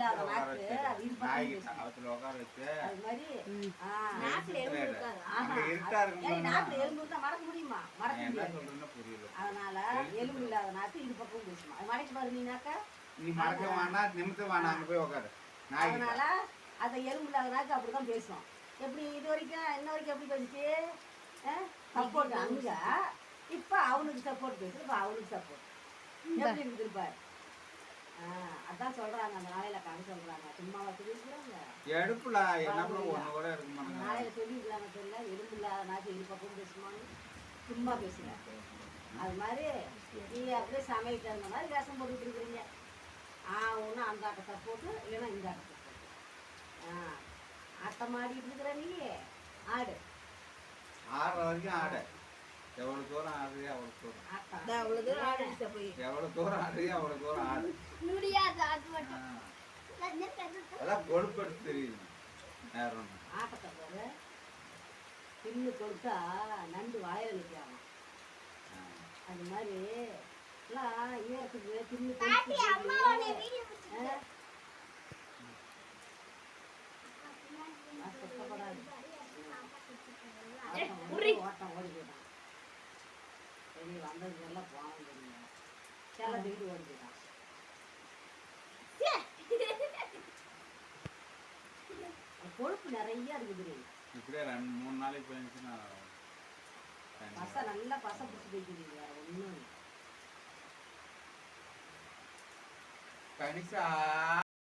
இல்லாத நாக்கு அது இது நாய்க்கு பண்ணி அவத்துல உட்கார வச்சு அது மாதிரி நாக்குல எலும்பு இருக்காது நாக்குல எலும்பு இருந்தா மடக்க முடியுமா? என்ன முடியாது. புரியல. அதனால எலும்பு இல்லாத நாக்கு இது பக்கம் பேசுமா அது பாரு நீ மறக்க வேணாம் நிமித்த வேணாம் அங்க போய் உட்காரு. நாய்க்கு அதனால அந்த எலும்பு இல்லாத நாக்கு அப்படிதான் பேசும். எப்படி இது வரைக்கும் இன்ன வரைக்கும் எப்படி பேசுச்சு சப்போர்ட் அங்க. இப்ப அவனுக்கு சப்போர்ட் பேசு இப்ப அவனுக்கு சப்போர்ட். எப்படி இருக்குது பாரு ஆ, அதான் சொல்றாங்க அந்த நாளையில கதை சொல்றாங்க. சும்மாவா சொல்லியிருக்கிறாங்க. எடுப்புல என்ன ஒண்ணு கூட இருக்க மாட்டேங்க. நாளையில எலும்பு இல்லாத நாக்கு இது பக்கம் பேசுமான்னு சும்மா பேசுறேன் அது மாதிரி நீங்க அப்படியே சமையல் தகுந்த மாதிரி வேஷம் போட்டுட்டு இருக்கிறீங்க. ஆ ஒன்று அந்த ஆட்ட சப்போர்ட்டு இல்லைன்னா இந்த ஆட்ட சப்போர்ட் ஆ ஆட்டம் ஆடிட்டு இருக்கிற நீ ஆடு. ஆடுற வரைக்கும் ஆடு. எவ்வளவு தூரம் ஆடுறியோ அவ்வளவு தூரம். அவ்வளவு தூரம் ஆடிச்ச போய். எவ்வளவு தூரம் ஆடுறியோ அவ்வளவு தூரம் ஆடு முடியாது அது. மட்டும். அதான் கொழுப்படுத்து தெரியுது. வேற ஒண்ணு. ஆட்டத்தை பாரு. பின்னு கொடுத்தா நண்டு வாயில நிற்கிறாங்க. அது மாதிரி எல்லாம் ஈரத்துக்கு பின்னு பாட்டி அம்மா உன்னை கொடுத்து கஷ்டப்படாது. ஓட்டம் ஓடி போயிட்டான் வெளியே வந்ததுக்கு எல்லாம் போனோம் தெரியுங்க சில தூக்கிட்டு ஓடி போயிட்டான் அது கொழுப்பு நிறைய இருக்குது இப்படியே ரெண்டு மூணு நாளைக்கு போயிருந்துச்சுன்னா பச நல்லா பச பிடிச்சி போய்க்கிறீங்க வேற ஒன்றும் கணிசா